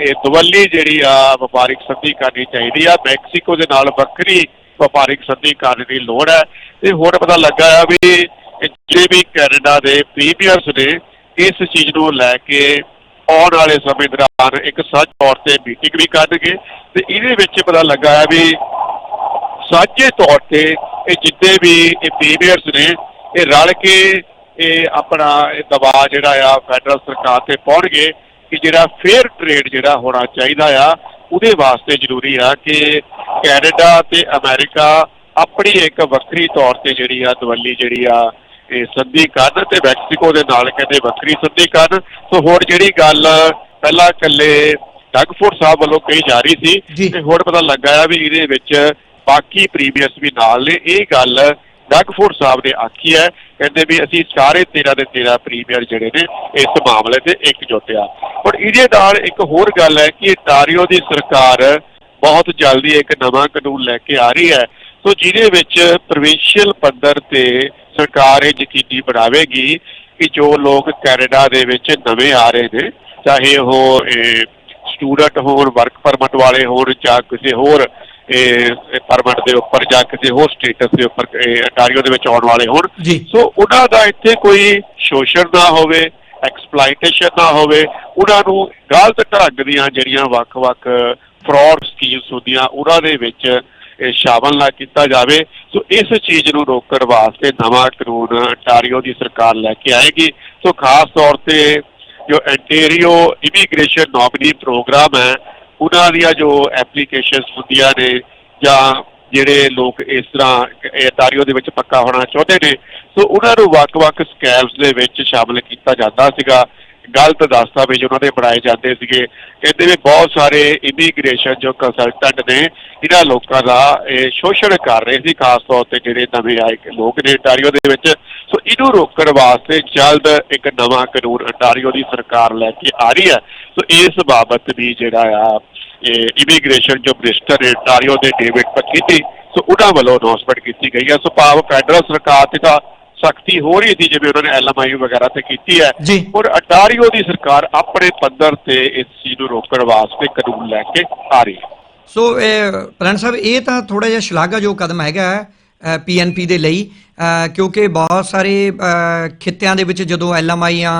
ਇਹ ਦਵੱਲੀ ਜਿਹੜੀ ਆ ਵਪਾਰਿਕ ਸੰਧੀ ਕਰਨੀ ਚਾਹੀਦੀ ਆ, ਮੈਕਸੀਕੋ ਦੇ ਨਾਲ ਵੱਖਰੀ ਵਪਾਰਿਕ ਸੰਧੀ ਕਰਨ ਦੀ ਲੋੜ ਹੈ। ਤੇ ਹੁਣ ਪਤਾ ਲੱਗਾ ਆ ਵੀ ਜਿਹੜੇ ਵੀ ਕੈਨੇਡਾ ਦੇ ਪ੍ਰੀਮੀਅਰਸ ਨੇ, ਇਸ ਚੀਜ਼ ਨੂੰ ਲੈ ਕੇ ਆਉਣ ਵਾਲੇ ਸਮੇਂ ਦੌਰਾਨ ਇੱਕ ਸੱਚ ਤੌਰ ਤੇ ਮੀਟਿੰਗ ਵੀ ਕਰਨਗੇ। ਤੇ ਇਹਦੇ ਵਿੱਚ ਪਤਾ ਲੱਗਾ ਆ ਵੀ ਸਾਂਝੇ ਤੌਰ ਤੇ ਇਹ ਜਿੱਦੇ ਵੀ ਇਹ ਪ੍ਰੀਮੀਅਰਸ ਨੇ ਇਹ ਰਲ ਕੇ ਇਹ ਆਪਣਾ ਇਹ ਦਬਾਅ ਜਿਹੜਾ ਆ ਫੈਡਰਲ ਸਰਕਾਰ ਤੇ ਪਾਉਣਗੇ ਕਿ ਜਿਹੜਾ ਫੇਅਰ ਟ੍ਰੇਡ ਜਿਹੜਾ ਹੋਣਾ ਚਾਹੀਦਾ ਆ ਉਹਦੇ ਵਾਸਤੇ ਜ਼ਰੂਰੀ ਆ ਕਿ ਕੈਨੇਡਾ ਤੇ ਅਮਰੀਕਾ ਆਪਣੀ ਇੱਕ ਵੱਖਰੀ ਤੌਰ ਤੇ ਜਿਹੜੀ ਆ ਦਵੱਲੀ ਜਿਹੜੀ ਆ ਇਹ ਸੰਧੀ ਕਰਨ ਤੇ ਮੈਕਸੀਕੋ ਦੇ ਨਾਲ ਕਹਿੰਦੇ ਵੱਖਰੀ ਸੰਧੀ ਕਰਨ ਸੋ ਹੁਣ ਜਿਹੜੀ ਗੱਲ ਪਹਿਲਾਂ ਇਕੱਲੇ ਡਗਫੋਰਡ ਸਾਹਿਬ ਵੱਲੋਂ ਕਹੀ ਜਾ ਰਹੀ। ਸੀ ਤੇ ਹੁਣ ਪਤਾ ਲੱਗਾ ਆ ਵੀ ਇਹਦੇ ਵਿੱਚ ਬਾਕੀ ਪ੍ਰੀਵੀਅਸ ਵੀ ਨਾਲ ਨੇ। ਇਹ ਗੱਲ ਡਗਫੋਰਡ ਸਾਹਿਬ ਨੇ ਆਖੀ ਹੈ। ਕਹਿੰਦੇ ਵੀ ਅਸੀਂ ਸਾਰੇ 13 ਦੇ 13 ਪ੍ਰੀਮੀਅਰ ਜਿਹੜੇ ਨੇ ਇਸ ਮਾਮਲੇ ਤੇ ਇਕਜੁੱਟ ਆ। ਪਰ ਇਹਦੇ ਨਾਲ ਇੱਕ ਹੋਰ ਗੱਲ ਹੈ ਕਿ ਟਾਰੀਓ ਦੀ ਸਰਕਾਰ ਬਹੁਤ ਜਲਦੀ ਇੱਕ ਨਵਾਂ ਕਾਨੂੰਨ ਲੈ ਕੇ ਆ ਰਹੀ ਹੈ। ਸੋ ਜਿਹਦੇ ਵਿੱਚ ਪ੍ਰੋਵਿੰਸ਼ੀਅਲ ਪੱਧਰ ਤੇ ਸਰਕਾਰ ਇਹ ਯਕੀਨੀ ਬਣਾਵੇਗੀ ਕਿ ਜੋ ਲੋਕ ਕੈਨੇਡਾ ਦੇ ਵਿੱਚ ਨਵੇਂ ਆ ਰਹੇ ਨੇ, ਚਾਹੇ ਉਹ ਸਟੂਡੈਂਟ ਹੋਣ ਵਰਕ ਪਰਮਿਟ ਵਾਲੇ ਹੋਣ ਜਾਂ ਕਿਸੇ ਹੋਰ ਪਰਮਿਟ ਦੇ ਉੱਪਰ ਜਾਂ ਕਿਸੇ ਹੋਰ ਸਟੇਟਸ ਦੇ ਉੱਪਰ ਅਟਾਰੀਓ ਦੇ ਵਿੱਚ ਆਉਣ ਵਾਲੇ ਹੋਣ। ਸੋ ਉਹਨਾਂ ਦਾ ਇੱਥੇ ਕੋਈ ਸ਼ੋਸ਼ਣ ਨਾ ਹੋਵੇ ਐਕਸਪਲਾਈਟੇਸ਼ਨ ਨਾ ਹੋਵੇ ਉਹਨਾਂ ਨੂੰ ਗਲਤ ਢੰਗ ਦੀਆਂ ਜਿਹੜੀਆਂ ਵੱਖ-ਵੱਖ ਫਰਾਡ ਸਕੀਮਸ ਹੁੰਦੀਆਂ ਉਹਨਾਂ ਦੇ ਵਿੱਚ ਇਹ ਸ਼ਾਮਲ ਨਾ ਕੀਤਾ ਜਾਵੇ। ਸੋ ਇਸ ਚੀਜ਼ ਨੂੰ ਰੋਕਣ ਵਾਸਤੇ ਨਵਾਂ ਕਾਨੂੰਨ ਅਟਾਰੀਓ ਦੀ ਸਰਕਾਰ ਲੈ ਕੇ ਆਏਗੀ। ਸੋ ਖਾਸ ਤੌਰ ਤੇ ਜੋ ਐਂਟੇਰੀਓ ਇਮੀਗ੍ਰੇਸ਼ਨ ਨੌਕਰੀ ਪ੍ਰੋਗਰਾਮ ਹੈ ਉਹਨਾਂ ਦੀਆਂ ਜੋ ਐਪਲੀਕੇਸ਼ਨਸ ਹੁੰਦੀਆਂ ਨੇ ਜਾਂ ਜਿਹੜੇ ਲੋਕ ਇਸ ਤਰ੍ਹਾਂ ਇਹ ਅਟਾਰੀਓ ਦੇ ਵਿੱਚ ਪੱਕਾ ਹੋਣਾ ਚਾਹੁੰਦੇ ਨੇ, ਸੋ ਉਹਨਾਂ ਨੂੰ ਵੱਖ-ਵੱਖ ਸਕੈਮਸ ਦੇ ਵਿੱਚ ਸ਼ਾਮਲ ਕੀਤਾ ਜਾਂਦਾ ਸੀਗਾ। ਗਲਤ ਦਸਤਾਵੇਜ਼ ਉਹਨਾਂ ਦੇ ਬਣਾਏ ਜਾਂਦੇ ਸੀਗੇ। ਇਹਦੇ ਵਿੱਚ ਬਹੁਤ ਸਾਰੇ ਇਮੀਗ੍ਰੇਸ਼ਨ ਜੋ ਕੰਸਲਟੈਂਟ ਨੇ, ਇਹਨਾਂ ਲੋਕਾਂ ਦਾ ਇਹ ਸ਼ੋਸ਼ਣ ਕਰ ਰਹੇ ਸੀ, ਖਾਸ ਤੌਰ ਤੇ ਜਿਹੜੇ ਨਵੇਂ ਆਏ ਲੋਕ ਨੇ ਅਟਾਰੀਓ ਦੇ ਵਿੱਚ। ਸੋ ਇਹਨੂੰ ਰੋਕਣ ਵਾਸਤੇ ਜਲਦ ਇੱਕ ਨਵਾਂ ਕਾਨੂੰਨ ਅੰਟਾਰੀਓ ਦੀ ਸਰਕਾਰ ਲੈ ਕੇ ਆ ਰਹੀ ਹੈ। ਸੋ ਇਸ ਬਾਬਤ ਵੀ ਜਿਹੜਾ ਆ ਇਮੀਗ੍ਰੇਸ਼ਨ ਜੋ ਮਿਨਿਸਟਰ ਅਟਾਰੀਓ ਦੇ ਡੇਵਿਡ ਪਕੀਤੀ ਸੋ ਉਹਨਾਂ ਵੱਲੋਂ ਅਨਾਉਂਸਮੈਂਟ ਕੀਤੀ ਗਈ ਹੈ। ਸੋ ਭਾਵ ਫੈਡਰਲ ਸਰਕਾਰ ਤੇ ਤਾਂ ਸਖਤੀ ਹੋ ਰਹੀ ਸੀ ਜਿਵੇਂ ਉਹਨਾਂ ਨੇ ਐਲਐਮਆਈ ਵਗੈਰਾ ਤੇ ਕੀਤੀ ਹੈ। ਔਰ ਅਟਾਰੀਓ ਦੀ ਸਰਕਾਰ ਆਪਣੇ ਪੱਧਰ ਤੇ ਇਸ ਚੀਜ਼ ਨੂੰ ਰੋਕਣ ਵਾਸਤੇ ਕਾਨੂੰਨ ਲੈ ਕੇ ਆ ਰਹੀ ਹੈ। ਸੋ ਇਹ ਪ੍ਰਧਾਨ ਸਾਹਿਬ ਇਹ ਤਾਂ ਥੋੜਾ ਜਿਹਾ ਸ਼ਲਾਘਾਯੋਗ ਕਦਮ ਹੈਗਾ ਪੀਐਨਪੀ ਦੇ ਲਈ। ਕਿਉਂਕਿ ਬਹੁਤ ਸਾਰੇ ਖਿੱਤਿਆਂ ਦੇ ਵਿੱਚ ਜਦੋਂ ਐਲਐਮਆਈਆਂ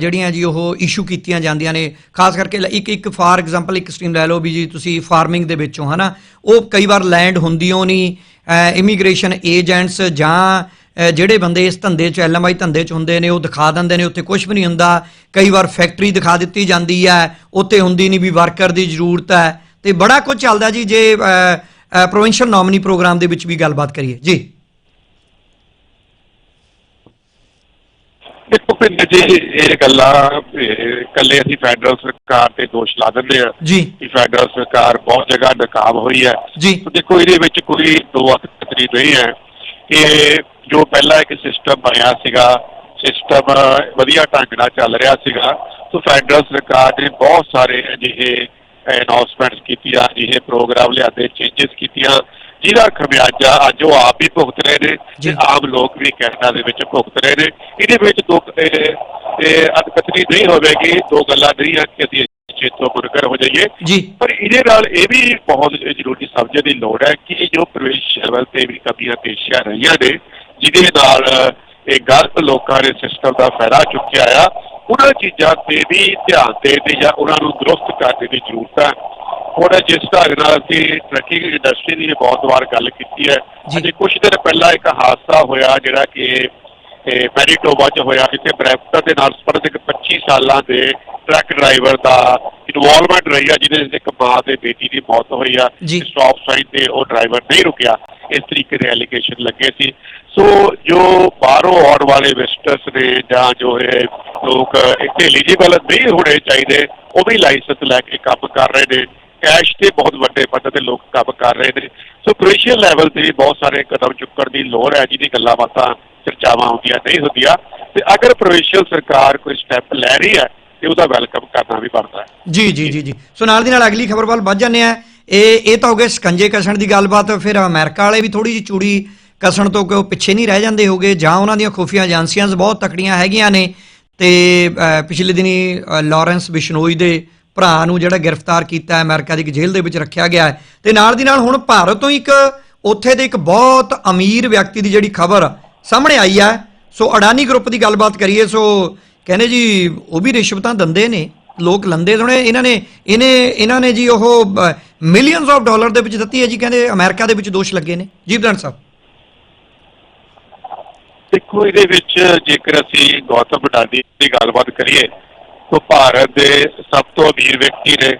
ਜਿਹੜੀਆਂ ਜੀ ਉਹ ਇਸ਼ੂ ਕੀਤੀਆਂ ਜਾਂਦੀਆਂ ਨੇ। ਖਾਸ ਕਰਕੇ ਇੱਕ ਇੱਕ ਫਾਰ ਐਗਜ਼ਾਮਪਲ ਇੱਕ ਸਟ੍ਰੀਮ ਲੈ ਲਓ ਵੀ ਜੀ ਤੁਸੀਂ ਫਾਰਮਿੰਗ ਦੇ ਵਿੱਚੋਂ, ਹਨਾ? ਉਹ ਕਈ ਵਾਰ ਲੈਂਡ ਹੁੰਦੀਓ ਨਹੀਂ ਇਮੀਗ੍ਰੇਸ਼ਨ ਏਜੰਟਸ ਜਾਂ ਜਿਹੜੇ ਬੰਦੇ ਇਸ ਧੰਦੇ 'ਚ ਐਲਐਮਆਈ ਧੰਦੇ 'ਚ ਹੁੰਦੇ ਨੇ, ਉਹ ਦਿਖਾ ਦਿੰਦੇ ਨੇ, ਉੱਥੇ ਕੁਝ ਵੀ ਨਹੀਂ ਹੁੰਦਾ। ਕਈ ਵਾਰ ਫੈਕਟਰੀ ਦਿਖਾ ਦਿੱਤੀ ਜਾਂਦੀ ਹੈ, ਉੱਥੇ ਹੁੰਦੀ ਨਹੀਂ ਵੀ ਵਰਕਰ ਦੀ ਜ਼ਰੂਰਤ ਹੈ। ਤੇ ਬੜਾ ਕੁਝ ਚੱਲਦਾ ਜੀ ਜੇ ਪ੍ਰੋਵਿੰਸ਼ੀਅਲ ਨੋਮਨੀ ਪ੍ਰੋਗਰਾਮ ਦੇ ਵਿੱਚ ਵੀ ਗੱਲਬਾਤ ਕਰੀਏ। ਜੀ। ਦੇਖੋ ਪਿੰਡ ਜੀ ਇਹ ਗੱਲਾਂ ਇਹ ਇਕੱਲੇ ਅਸੀਂ ਫੈਡਰਲ ਸਰਕਾਰ ਤੇ ਦੋਸ਼ ਲਾ ਦਿੰਦੇ ਆ ਜੀ। ਕਿ ਫੈਡਰਲ ਸਰਕਾਰ ਬਹੁਤ ਜਗ੍ਹਾ ਨਾਕਾਮ ਹੋਈ ਹੈ। ਜੀ। ਦੇਖੋ ਇਹਦੇ ਵਿੱਚ ਕੋਈ ਦੋ ਅਖਤਰੀ ਨਹੀਂ ਹੈ। ਕਿ ਜੋ ਪਹਿਲਾਂ ਇੱਕ ਸਿਸਟਮ ਬਣਿਆ ਸੀਗਾ ਸਿਸਟਮ ਵਧੀਆ ਢੰਗ ਨਾਲ ਚੱਲ ਰਿਹਾ ਸੀਗਾ ਸੋ ਫੈਡਰਲ ਸਰਕਾਰ ਨੇ ਬਹੁਤ ਸਾਰੇ ਅਜਿਹੇ ਅਨਾਉਂਸਮੈਂਟਸ ਕੀਤੀਆਂ ਅਜਿਹੇ ਪ੍ਰੋਗਰਾਮ ਲਿਆਦੇ ਚੇਂਜਸ ਕੀਤੀਆਂ ਜਿਹਦਾ ਖਮਿਆਜਾ ਅੱਜ ਉਹ ਆਪ ਵੀ ਭੁਗਤ ਰਹੇ ਨੇ। ਤੇ ਆਮ ਲੋਕ ਵੀ ਕੈਨੇਡਾ ਦੇ ਵਿੱਚ ਭੁਗਤ ਰਹੇ ਨੇ। ਇਹਦੇ ਵਿੱਚ ਦੋ ਅਦਕਤਰੀ ਨਹੀਂ ਹੋਵੇਗੀ। ਦੋ ਗੱਲਾਂ ਨਹੀਂ ਹਨ ਕਿ ਅਸੀਂ ਚੇਤੋ ਮੁਨਕਰ ਹੋ ਜਾਈਏ। ਜੀ। ਪਰ ਇਹਦੇ ਨਾਲ ਇਹ ਵੀ ਬਹੁਤ ਜ਼ਰੂਰੀ ਸਮਝਣ ਦੀ ਲੋੜ ਹੈ ਕਿ ਜੋ ਪ੍ਰਵੇਸ਼ ਲੈਵਲ ਤੇ ਵੀ ਕਮੀਆਂ ਪੇਸ਼ੀਆਂ ਰਹੀਆਂ ਨੇ ਜਿਹਦੇ ਨਾਲ ਇਹ ਗਲਤ ਲੋਕਾਂ ਨੇ ਸਿਸਟਮ ਦਾ ਫਾਇਦਾ ਚੁੱਕਿਆ ਆ ਉਹਨਾਂ ਚੀਜ਼ਾਂ ਤੇ ਵੀ ਧਿਆਨ ਦੇਣ ਦੀ ਜਾਂ ਉਹਨਾਂ ਨੂੰ ਦਰੁਸਤ ਕਰਨ ਦੀ ਜ਼ਰੂਰਤ ਹੈ ਹੁਣ ਜਿਸ ਢੰਗ ਨਾਲ ਅਸੀਂ ਟਰੱਕਿੰਗ ਇੰਡਸਟਰੀ ਦੀ ਬਹੁਤ ਵਾਰ ਗੱਲ ਕੀਤੀ ਹੈ। ਅਜੇ ਕੁਝ ਦਿਨ ਪਹਿਲਾਂ ਇੱਕ ਹਾਦਸਾ ਹੋਇਆ ਜਿਹੜਾ ਕਿ ਇਹ ਮੈਨੀਟੋਬਾ ਚ ਹੋਇਆ ਜਿੱਥੇ ਬ੍ਰੈਂਪਟਨ ਦੇ ਨਾਲ ਸੰਬੰਧਿਤ 25 ਸਾਲਾਂ ਦੇ ਟਰੱਕ ਡਰਾਈਵਰ ਦਾ ਇਨਵੋਲਵਮੈਂਟ ਰਹੀ ਆ ਜਿਹਦੇ ਵਿੱਚ ਇੱਕ ਮਾਂ ਤੇ ਬੇਟੀ ਦੀ ਮੌਤ ਹੋਈ ਆ। ਸਟਾਪ ਸਾਈਨ ਤੇ ਉਹ ਡਰਾਈਵਰ ਨਹੀਂ ਰੁਕਿਆ ਇਸ ਤਰੀਕੇ ਦੇ ਐਲੀਗੇਸ਼ਨ ਲੱਗੇ ਸੀ। ਸੋ ਜੋ ਬਾਹਰੋਂ ਆਉਣ ਵਾਲੇ ਵਿਜ਼ਟਰਸ ਨੇ ਜਾਂ ਜੋ ਇਹ ਲੋਕ ਇੱਥੇ ਐਲੀਜੀਬਲ ਨਹੀਂ ਹੋਣੇ ਚਾਹੀਦੇ, ਉਹ ਵੀ ਲਾਇਸੈਂਸ ਲੈ ਕੇ ਕੰਮ ਕਰ ਰਹੇ ਨੇ। ਕੈਸ਼ ਤੇ ਬਹੁਤ ਵੱਡੇ ਪੱਧਰ ਤੇ ਲੋਕ ਕੰਮ ਕਰ ਰਹੇ ਨੇ। ਸੋ ਪ੍ਰੋਵਿੰਸ਼ੀਅਲ ਲੈਵਲ ਤੇ ਵੀ ਬਹੁਤ ਸਾਰੇ ਕਦਮ ਚੁੱਕਣ ਦੀ ਲੋੜ ਹੈ, ਜਿਹਦੀ ਗੱਲਾਂ ਬਾਤਾਂ, ਚਰਚਾਵਾਂ ਹੁੰਦੀਆਂ, ਨਹੀਂ ਹੁੰਦੀਆਂ। ਤੇ ਅਗਰ ਪ੍ਰੋਵਿੰਸ਼ੀਅਲ ਸਰਕਾਰ ਕੋਈ ਸਟੈਪ ਲੈ ਰਹੀ ਹੈ, ਤੇ ਉਹਦਾ ਵੈਲਕਮ ਕਰਨਾ ਵੀ ਬਣਦਾ ਹੈ। ਜੀ ਜੀ ਜੀ ਜੀ। ਸੋ ਨਾਲ ਦੀ ਨਾਲ ਅਗਲੀ ਖਬਰ ਵੱਲ ਵੱਧ ਜਾਂਦੇ ਆ ਇਹ ਇਹ ਤਾਂ ਹੋ ਗਏ ਸਕੰਜੇ ਕਸਣ ਦੀ ਗੱਲਬਾਤ ਫਿਰ ਅਮਰੀਕਾ ਵਾਲੇ ਵੀ ਥੋੜੀ ਜਿਹੀ ਚੂੜੀ ਕਸਣ ਤੋਂ ਕਿਉਂ ਪਿੱਛੇ ਨਹੀਂ ਰਹਿ ਜਾਂਦੇ ਹੋਗੇ ਜਾਂ ਉਹਨਾਂ ਦੀਆਂ ਖੁਫੀਆ ਏਜੰਸੀਆਂ ਬਹੁਤ ਤਕੜੀਆਂ ਹੈਗੀਆਂ ਨੇ ਤੇ ਪਿਛਲੇ ਦਿਨੀ ਅ, ਲਾਰੈਂਸ ਬਿਸ਼ਨੋਈ ਦੇ ਭਰਾ ਨੂੰ ਜਿਹੜਾ ਗ੍ਰਿਫਤਾਰ ਕੀਤਾ ਹੈ, ਅਮਰੀਕਾ ਦੀ ਇੱਕ ਜੇਲ੍ਹ ਦੇ ਵਿੱਚ ਰੱਖਿਆ ਗਿਆ ਹੈ ਤੇ ਨਾਲ ਦੀ ਨਾਲ ਹੁਣ ਭਾਰਤ ਤੋਂ ਇੱਕ ਉੱਥੇ ਦੇ ਇੱਕ ਬਹੁਤ ਅਮੀਰ ਵਿਅਕਤੀ ਦੀ ਜਿਹੜੀ ਖਬਰ ਸਾਹਮਣੇ ਆਈ ਹੈ ਸੋ ਅਡਾਨੀ ਗਰੁੱਪ ਦੀ ਗੱਲਬਾਤ ਕਰੀਏ ਸੋ ਕਹਿੰਦੇ ਜੀ ਉਹ ਵੀ ਰਿਸ਼ਵਤਾਂ ਦਿੰਦੇ ਨੇ ਲੋਕ ਲੰਦੇ ਸੁਣੇ ਇਹਨਾਂ ਨੇ ਇਹਨੇ ਇਹਨਾਂ ਨੇ ਜੀ ਉਹ ਮਿਲੀਅਨਸ ਆਫ ਡਾਲਰ ਦੇ ਵਿੱਚ ਦਿੱਤੀ ਹੈ ਜੀ, ਕਹਿੰਦੇ ਅਮਰੀਕਾ ਦੇ ਵਿੱਚ ਦੋਸ਼ ਲੱਗੇ ਨੇ। ਜੀ ਬ੍ਰਾਂਡ ਸਾਹਿਬ। ਦੇਖੋ, ਇਹਦੇ ਵਿੱਚ ਜੇਕਰ ਅਸੀਂ ਗੌਤਮ ਅਡਾਨੀ ਦੀ ਗੱਲਬਾਤ ਕਰੀਏ, ਤਾਂ ਭਾਰਤ ਦੇ ਸਭ ਤੋਂ ਅਮੀਰ ਵਿਅਕਤੀ ਨੇ,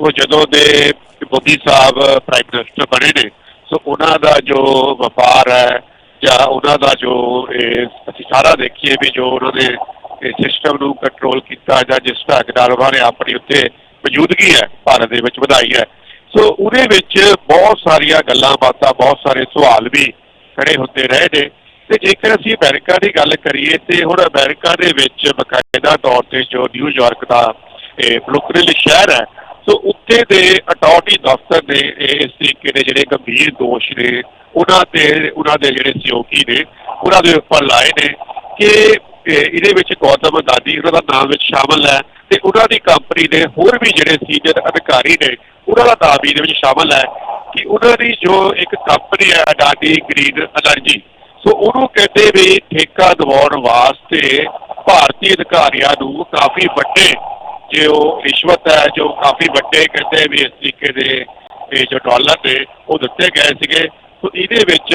ਉਹ ਜਦੋਂ ਦੇ ਮੋਦੀ ਸਾਹਿਬ ਪ੍ਰਾਈਮ ਮਿਨਿਸਟਰ ਬਣੇ ਨੇ ਸੋ ਉਹਨਾਂ ਦਾ ਜੋ ਵਪਾਰ ਹੈ, ਜਾਂ ਉਹਨਾਂ ਦਾ ਜੋ ਇਹ ਅਸੀਂ ਸਾਰਾ ਦੇਖੀਏ ਵੀ ਜੋ ਉਹਨਾਂ ਦੇ ਸਿਸਟਮ ਨੂੰ ਕੰਟਰੋਲ ਕੀਤਾ, ਜਾਂ ਜਿਸ ਢੰਗ ਨਾਲ ਉਹਨਾਂ ਨੇ ਆਪਣੀ ਉੱਤੇ ਮੌਜੂਦਗੀ ਹੈ, ਭਾਰਤ ਦੇ ਵਿੱਚ ਵਧਾਈ ਹੈ ਸੋ ਉਹਦੇ ਵਿੱਚ ਬਹੁਤ ਸਾਰੀਆਂ ਗੱਲਾਂ ਬਾਤਾਂ, ਬਹੁਤ ਸਾਰੇ ਸਵਾਲ ਵੀ ਖੜੇ ਹੁੰਦੇ ਰਹੇ ਨੇ। ਤੇ ਜੇਕਰ ਅਸੀਂ ਅਮਰੀਕਾ ਦੀ ਗੱਲ ਕਰੀਏ ਤੇ ਹੁਣ ਅਮਰੀਕਾ ਦੇ ਵਿੱਚ ਬਕਾਇਦਾ ਤੌਰ ਤੇ ਜੋ ਨਿਊਯਾਰਕ ਦਾ ਬਲੁਕਰਿਲ ਸ਼ਹਿਰ ਹੈ, ਸੋ ਉੱਥੇ ਦੇ ਅਟਾਰਨੀ ਦਫ਼ਤਰ ਨੇ ਇਹ ਇਸ ਤਰੀਕੇ ਦੇ ਜਿਹੜੇ ਗੰਭੀਰ ਦੋਸ਼ ਨੇ, ਉਹਨਾਂ ਤੇ, ਉਹਨਾਂ ਦੇ ਜਿਹੜੇ ਸਹਿਯੋਗੀ ਨੇ, ਉਹਨਾਂ ਦੇ ਉੱਪਰ ਲਾਏ ਨੇ ਕਿ ਇਹਦੇ ਵਿੱਚ ਗੌਤਮ ਅਦਾਦੀ ਉਹਨਾਂ ਦਾ ਨਾਮ ਵਿੱਚ ਸ਼ਾਮਲ ਹੈ ਤੇ ਉਹਨਾਂ ਦੀ ਕੰਪਨੀ ਦੇ ਹੋਰ ਵੀ ਜਿਹੜੇ ਸੀਨੀਅਰ ਅਧਿਕਾਰੀ ਨੇ ਉਹਨਾਂ ਦਾ ਵੀ ਦੇ ਵਿੱਚ ਸ਼ਾਮਲ ਹੈ ਕਿ ਉਹਨਾਂ ਦੀ ਜੋ ਇੱਕ ਕੰਪਨੀ ਹੈ ਅਡਾਨੀ ਗ੍ਰੀਨ ਐਨਰਜੀ, ਸੋ ਉਹਨੂੰ ਕਹਿੰਦੇ ਵੀ ਠੇਕਾ ਦਿਵਾਉਣ ਵਾਸਤੇ ਭਾਰਤੀ ਅਧਿਕਾਰੀਆਂ ਨੂੰ ਕਾਫੀ ਵੱਡੇ ਜੇ ਉਹ ਰਿਸ਼ਵਤ ਹੈ, ਜੋ ਕਾਫੀ ਵੱਡੇ ਕਹਿੰਦੇ ਵੀ ਇਸ ਤਰੀਕੇ ਦੇ ਇਹ ਜੋ ਡਾਲਰ ਨੇ, ਉਹ ਦਿੱਤੇ ਗਏ ਸੀਗੇ। ਸੋ ਇਹਦੇ ਵਿੱਚ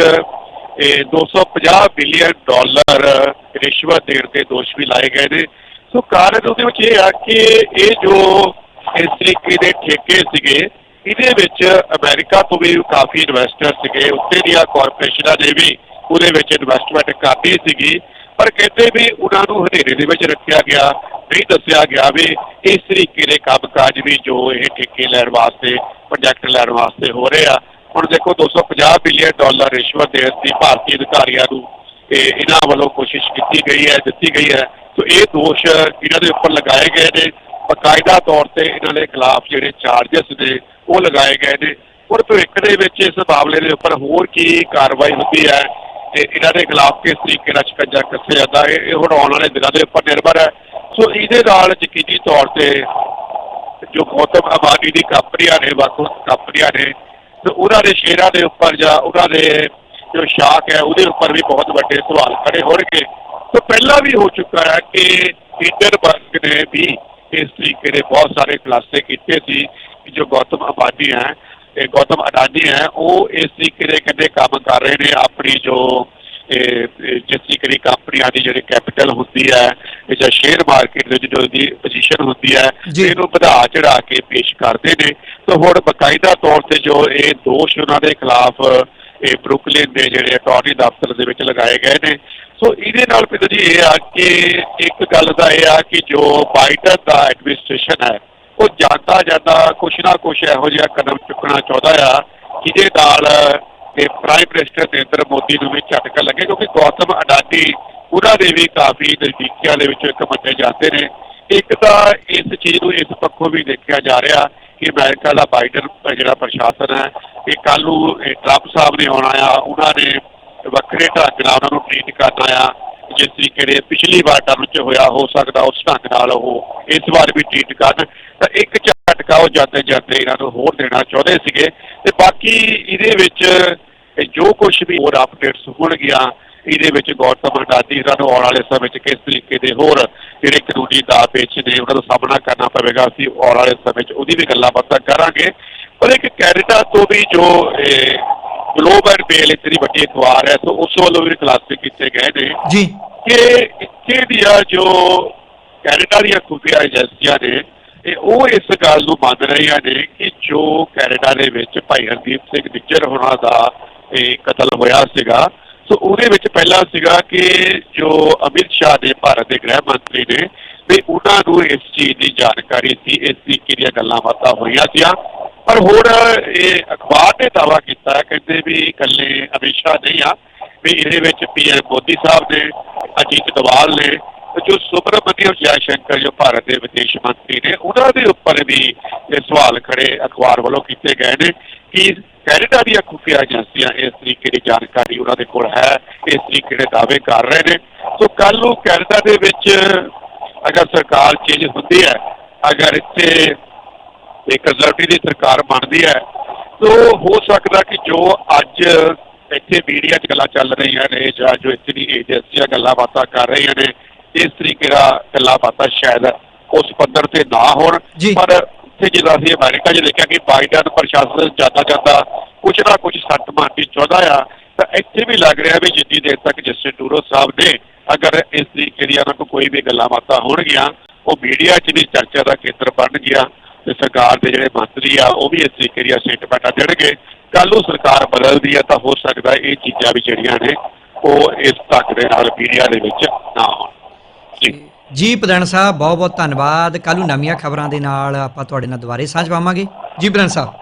ਇਹ 250 ਬਿਲੀਅਨ ਡਾਲਰ ਰਿਸ਼ਵਤ ਦੇਣ ਦੇ ਦੋਸ਼ ਵੀ ਲਾਏ ਗਏ ਨੇ। ਸੋ ਕਾਰਨ ਉਹਦੇ ਵਿੱਚ ਇਹ ਆ ਕਿ ਇਹ ਜੋ ਇਸ ਤਰੀਕੇ ਦੇ ਠੇਕੇ ਸੀਗੇ। ਇਹਦੇ ਵਿੱਚ ਅਮਰੀਕਾ ਤੋਂ ਵੀ ਕਾਫੀ ਇਨਵੈਸਟਰ ਸੀਗੇ। ਉੱਤੇ ਦੀਆਂ ਕਾਰਪੋਰੇਸ਼ਨਾਂ ਨੇ ਵੀ ਉਹਦੇ ਵਿੱਚ ਇਨਵੈਸਟਮੈਂਟ ਕਰਨੀ ਸੀਗੀ। ਪਰ ਕਹਿੰਦੇ ਵੀ ਉਹਨਾਂ ਨੂੰ ਹਨੇਰੇ ਦੇ ਵਿੱਚ ਰੱਖਿਆ ਗਿਆ, ਨਹੀਂ ਦੱਸਿਆ ਗਿਆ ਵੀ ਇਸ ਤਰੀਕੇ ਦੇ ਕੰਮਕਾਜ ਵੀ ਜੋ ਇਹ ਠੇਕੇ ਲੈਣ ਵਾਸਤੇ ਪ੍ਰੋਜੈਕਟ ਲੈਣ ਵਾਸਤੇ ਹੋ ਰਹੇ ਆ। ਹੁਣ ਦੇਖੋ 250 ਬਿਲੀਅਨ ਡਾਲਰ ਰਿਸ਼ਵਤ ਦੇਣ ਦੀ ਭਾਰਤੀ ਅਧਿਕਾਰੀਆਂ ਨੂੰ ਇਹਨਾਂ ਵੱਲੋਂ ਕੋਸ਼ਿਸ਼ ਕੀਤੀ ਗਈ ਹੈ, ਦਿੱਤੀ ਗਈ ਹੈ। ਸੋ ਇਹ ਦੋਸ਼ ਇਹਨਾਂ ਦੇ ਉੱਪਰ ਲਗਾਏ ਗਏ ਨੇ। ਬਕਾਇਦਾ ਤੌਰ ਤੇ ਇਹਨਾਂ ਦੇ ਖਿਲਾਫ ਜਿਹੜੇ ਚਾਰजेस ਨੇ, ਉਹ ਲਗਾਏ ਗਏ ਨੇ। ਔਰ ਭਵਿੱਖ ਦੇ ਵਿੱਚ ਇਸ ਮਾਮਲੇ ਦੇ ਉੱਪਰ ਹੋਰ ਕੀ ਕਾਰਵਾਈ ਹੁੰਦੀ ਹੈ ਤੇ ਇਹਨਾਂ ਦੇ ਖਿਲਾਫ ਕਿਸ ਤਰੀਕੇ ਨਾਲ ਸ਼ਿਕੰਜਾ ਕੱਸਿਆ ਜਾਂਦਾ ਹੈ, ਇਹ ਹੁਣ ਆਉਣ ਵਾਲੇ ਦਿਨਾਂ ਦੇ ਉੱਪਰ ਨਿਰਭਰ ਹੈ। ਸੋ ਇਹਦੇ ਨਾਲ ਯਕੀਨੀ ਤੌਰ ਤੇ ਜੋ ਗੌਤਮ ਆਬਾਦੀ ਦੀ ਕੰਪਨੀਆਂ ਨੇ, ਵੱਖ ਵੱਖ ਕੰਪਨੀਆਂ ਨੇ, ਤੇ ਉਹਨਾਂ ਦੇ ਸ਼ੇਅਰਾਂ ਦੇ ਉੱਪਰ ਜਾਂ ਉਹਨਾਂ ਦੇ ਜੋ ਸ਼ਾਕ ਹੈ, ਉਹਦੇ ਉੱਪਰ ਵੀ ਬਹੁਤ ਵੱਡੇ ਸਵਾਲ ਖੜੇ ਹੋਣਗੇ। ਸੋ ਪਹਿਲਾਂ ਵੀ ਹੋ ਚੁੱਕਾ ਹੈ ਕਿ ਇੰਟਰਬਰਗ ਨੇ ਵੀ ਇਸ ਤਰੀਕੇ ਦੇ ਬਹੁਤ ਸਾਰੇ ਖੁਲਾਸੇ ਕੀਤੇ ਸੀ ਕਿ ਜੋ ਗੌਤਮ ਅਬਾਨੀ ਹੈ ਇਹ ਗੌਤਮ ਅਡਾਨੀ ਹੈ ਉਹ ਇਸ ਤਰੀਕੇ ਦੇ ਕਹਿੰਦੇ ਕੰਮ ਕਰ ਰਹੇ ਨੇ ਆਪਣੀ ਜੋ ਜਿਸ ਤਰੀਕੇ ਦੀ ਕੰਪਨੀਆਂ ਦੀ ਜਿਹੜੀ ਕੈਪੀਟਲ ਹੁੰਦੀ ਹੈ ਜਾਂ ਸ਼ੇਅਰ ਮਾਰਕੀਟ ਦੇ ਵਿੱਚ ਜੋ ਦੀ ਪੋਜੀਸ਼ਨ ਹੁੰਦੀ ਹੈ। ਇਹਨੂੰ ਵਧਾ ਚੜਾ ਕੇ ਪੇਸ਼ ਕਰਦੇ ਨੇ ਤਾਂ ਹੁਣ ਬਕਾਇਦਾ ਤੌਰ ਤੇ ਜੋ ਇਹ ਦੋਸ਼ ਉਹਨਾਂ ਦੇ ਖਿਲਾਫ ਇਹ ਬਰੁਕਲਿਨ ਦੇ ਜਿਹੜੇ ਅਟਾਰਨੀ ਦਫ਼ਤਰ ਦੇ ਵਿੱਚ ਲਗਾਏ ਗਏ ਨੇ। ਸੋ ਇਹਦੇ ਨਾਲ ਪਿੰਦਰ ਜੀ ਇਹ ਆ ਕਿ ਇੱਕ ਗੱਲ ਦਾ ਇਹ ਆ ਕਿ ਜੋ ਬਾਈਡਨ ਦਾ ਐਡਮਿਨਿਸਟ੍ਰੇਸ਼ਨ ਹੈ, ਉਹ ਜਾਂਦਾ ਜਾਂਦਾ ਕੁਛ ਨਾ ਕੁਛ ਇਹੋ ਜਿਹਾ ਕਦਮ ਚੁੱਕਣਾ ਚਾਹੁੰਦਾ ਆ, ਜਿਹਦੇ ਨਾਲ ਇਹ ਪ੍ਰਾਈਮ ਮਿਨਿਸਟਰ ਨਰਿੰਦਰ ਮੋਦੀ ਨੂੰ ਵੀ ਝਟਕਾ ਲੱਗੇ, ਕਿਉਂਕਿ ਗੌਤਮ ਅਡਾਨੀ ਉਹਨਾਂ ਦੇ ਵੀ ਕਾਫੀ ਨਜ਼ਦੀਕੀਆਂ ਦੇ ਵਿੱਚੋਂ ਇੱਕ ਮੰਨੇ ਜਾਂਦੇ ਨੇ। ਇੱਕ ਤਾਂ ਇਸ ਚੀਜ਼ ਨੂੰ ਇਸ ਪੱਖੋਂ ਵੀ ਦੇਖਿਆ ਜਾ ਰਿਹਾ ਕਿ ਅਮਰੀਕਾ ਦਾ ਬਾਈਡਨ ਜਿਹੜਾ ਪ੍ਰਸ਼ਾਸਨ ਹੈ ਇਹ ਕੱਲ ਨੂੰ ਟਰੰਪ ਸਾਹਿਬ ਨੇ ਆਉਣਾ ਆ, ਉਹਨਾਂ ਨੇ ਵੱਖਰੇ ਢੰਗ ਨਾਲ ਉਹਨਾਂ ਨੂੰ ਟ੍ਰੀਟ ਕਰਨਾ ਆ, ਜਿਸ ਤਰੀਕੇ ਦੇ ਪਿਛਲੀ ਵਾਰ ਟਰਮ 'ਚ ਹੋਇਆ, ਹੋ ਸਕਦਾ ਉਸ ਢੰਗ ਨਾਲ ਉਹ ਇਸ ਵਾਰ ਵੀ ਟ੍ਰੀਟ ਕਰਨ। ਤਾਂ ਇੱਕ ਝਟਕਾ ਉਹ ਜਾਂਦੇ ਜਾਂਦੇ ਇਹਨਾਂ ਨੂੰ ਹੋਰ ਦੇਣਾ ਚਾਹੁੰਦੇ ਸੀਗੇ। ਤੇ ਬਾਕੀ ਇਹਦੇ ਵਿੱਚ ਜੋ ਕੁਝ ਵੀ ਹੋਰ ਅਪਡੇਟਸ ਹੋਣਗੀਆਂ, ਇਹਦੇ ਵਿੱਚ ਗੌਤਮ ਅਡਾਨੀ ਇਹਨਾਂ ਨੂੰ ਆਉਣ ਵਾਲੇ ਸਮੇਂ 'ਚ ਕਿਸ ਤਰੀਕੇ ਦੇ ਹੋਰ ਜਿਹੜੇ ਕਾਨੂੰਨੀ ਦਾਅ ਪੇਚ ਨੇ, ਉਹਨਾਂ ਦਾ ਸਾਹਮਣਾ ਕਰਨਾ ਪਵੇਗਾ। ਅਸੀਂ ਆਉਣ ਵਾਲੇ ਸਮੇਂ 'ਚ ਉਹਦੀ ਵੀ ਗੱਲਾਂ ਬਾਤਾਂ ਕਰਾਂਗੇ। ਪਰ ਇੱਕ ਕੈਨੇਡਾ ਤੋਂ ਵੀ ਜੋ ਇਹ ਗਲੋਬ ਐਂਡ ਮੇਲ ਇਤਨੀ ਵੱਡੀ ਅਖਬਾਰ ਹੈ ਸੋ ਉਸ ਵੱਲੋਂ ਵੀ ਖੁਲਾਸੇ ਕੀਤੇ ਗਏ ਨੇ ਜੀ। ਕਿ ਇੱਥੇ ਦੀਆਂ ਜੋ ਕੈਨੇਡਾ ਦੀਆਂ ਖੁਫੀਆ ਏਜੰਸੀਆਂ ਨੇ ਇਹ ਉਹ ਇਸ ਗੱਲ ਨੂੰ ਮੰਨ ਰਹੀਆਂ ਨੇ ਕਿ ਜੋ ਕੈਨੇਡਾ ਦੇ ਵਿੱਚ ਭਾਈ ਹਰਦੀਪ ਸਿੰਘ ਨਿੱਜਰ ਹੋਣਾ ਦਾ ਇਹ ਕਤਲ ਹੋਇਆ ਸੀਗਾ। ਸੋ ਉਹਦੇ ਵਿੱਚ ਪਹਿਲਾਂ ਸੀਗਾ ਕਿ ਜੋ ਅਮਿਤ ਸ਼ਾਹ ਦੇ ਭਾਰਤ ਦੇ ਗ੍ਰਹਿ ਮੰਤਰੀ ਨੇ ਵੀ ਉਹਨਾਂ ਨੂੰ ਇਸ ਚੀਜ਼ ਦੀ ਜਾਣਕਾਰੀ ਸੀ ਇਸ ਤਰੀਕੇ ਦੀਆਂ ਗੱਲਾਂ ਬਾਤਾਂ ਹੋਈਆਂ ਸੀਆਂ। ਪਰ ਹੁਣ ਇਹ ਅਖਬਾਰ ਨੇ ਦਾਵਾ ਕੀਤਾ ਕਹਿੰਦੇ ਵੀ ਇਕੱਲੇ ਅਮਿਤ ਸ਼ਾਹ ਨਹੀਂ ਆ, ਵੀ ਇਹਦੇ ਵਿੱਚ ਪੀਐਮ ਮੋਦੀ ਸਾਹਿਬ ਨੇ, ਅਜੀਤ ਦਵਾਲ ਨੇ, ਤੇ ਜੋ ਸੁਬਰਮਨਿਅਮ ਜੈਸ਼ੰਕਰ, ਜੋ ਭਾਰਤ ਦੇ ਵਿਦੇਸ਼ ਮੰਤਰੀ ਨੇ, ਉਹਨਾਂ ਦੇ ਉੱਪਰ ਵੀ ਇਹ ਸਵਾਲ ਖੜੇ ਅਖਬਾਰ ਵੱਲੋਂ ਕੀਤੇ ਗਏ ਨੇ ਕਿ ਕੈਨੇਡਾ ਦੀਆਂ ਖੁਫੀਆ ਏਜੰਸੀਆਂ ਇਸ ਤਰੀਕੇ ਦੀ ਜਾਣਕਾਰੀ ਉਹਨਾਂ ਦੇ ਕੋਲ ਹੈ, ਇਸ ਤਰੀਕੇ ਦੇ ਦਾਅਵੇ ਕਰ ਰਹੇ ਨੇ। ਸੋ ਕੱਲ ਨੂੰ ਕੈਨੇਡਾ ਦੇ ਵਿੱਚ ਅਗਰ ਸਰਕਾਰ ਚੇਂਜ ਹੁੰਦੀ ਹੈ, ਅਗਰ ਇੱਥੇ ਇੱਕ ਕੰਜ਼ਰਵੇਟਿਵ ਦੀ ਸਰਕਾਰ ਬਣਦੀ ਹੈ। ਸੋ ਹੋ ਸਕਦਾ ਕਿ ਜੋ ਅੱਜ ਇੱਥੇ ਮੀਡੀਆ 'ਚ ਗੱਲਾਂ ਚੱਲ ਰਹੀਆਂ ਨੇ ਜਾਂ ਜੋ ਇੱਥੇ ਦੀ ਏਜੰਸੀਆਂ ਗੱਲਾਂ ਬਾਤਾਂ ਕਰ ਰਹੀਆਂ ਨੇ ਇਸ ਤਰੀਕੇ ਦਾ ਗੱਲਾਂ ਬਾਤਾਂ ਸ਼ਾਇਦ ਉਸ ਪੱਧਰ ਤੇ ਨਾ ਹੋਣ। ਪਰ ਉੱਥੇ ਜਦੋਂ ਅਸੀਂ ਅਮਰੀਕਾ 'ਚ ਦੇਖਿਆ ਕਿ ਬਾਈਡਨ ਪ੍ਰਸ਼ਾਸਨ ਜ਼ਿਆਦਾ ਜ਼ਿਆਦਾ ਕੁਝ ਨਾ ਕੁਝ ਸੱਟ ਮਾਰਨੀ ਚਾਹੁੰਦਾ ਆ ਤਾਂ ਇੱਥੇ ਵੀ ਲੱਗ ਰਿਹਾ ਵੀ ਜਿੰਨੀ ਦੇਰ ਤੱਕ ਜਸਟਿਸ ਟੂਰੋ ਸਾਹਿਬ ਨੇ ਅਗਰ ਇਸ ਤਰੀਕੇ ਦੀਆਂ ਕੋਈ ਵੀ ਗੱਲਾਂ ਬਾਤਾਂ ਹੋਣਗੀਆਂ ਉਹ ਮੀਡੀਆ 'ਚ ਵੀ ਚਰਚਾ ਦਾ ਕੇਂਦਰ ਬਣ ਗਿਆ। ਤੇ ਸਰਕਾਰ ਦੇ ਜਿਹੜੇ ਮੰਤਰੀ ਆ, ਉਹ ਵੀ ਇਸ ਤਰੀਕੇ ਦੀਆਂ ਸਟੇਟਮੈਂਟਾਂ ਦੇਣਗੇ। ਕੱਲ ਨੂੰ ਸਰਕਾਰ ਬਦਲਦੀ ਆ, ਤਾਂ ਹੋ ਸਕਦਾ ਇਹ ਚੀਜ਼ਾਂ ਵੀ ਜਿਹੜੀਆਂ ਨੇ, ਉਹ ਇਸ ਤੱਕ ਦੇ ਨਾਲ ਮੀਡੀਆ ਦੇ ਵਿੱਚ ਨਾ ਹੋਣ ਜੀ। ਜੀ ਪਦਨ ਸਾਹਿਬ ਬਹੁਤ ਬਹੁਤ ਧੰਨਵਾਦ। ਕੱਲ ਨੂੰ ਨਵੀਆਂ ਖਬਰਾਂ ਦੇ ਨਾਲ ਆਪਾਂ ਤੁਹਾਡੇ ਨਾਲ ਦੁਬਾਰੇ ਸਾਂਝ ਪਾਵਾਂਗੇ। ਜੀ ਪਦਨ ਸਾਹਿਬ।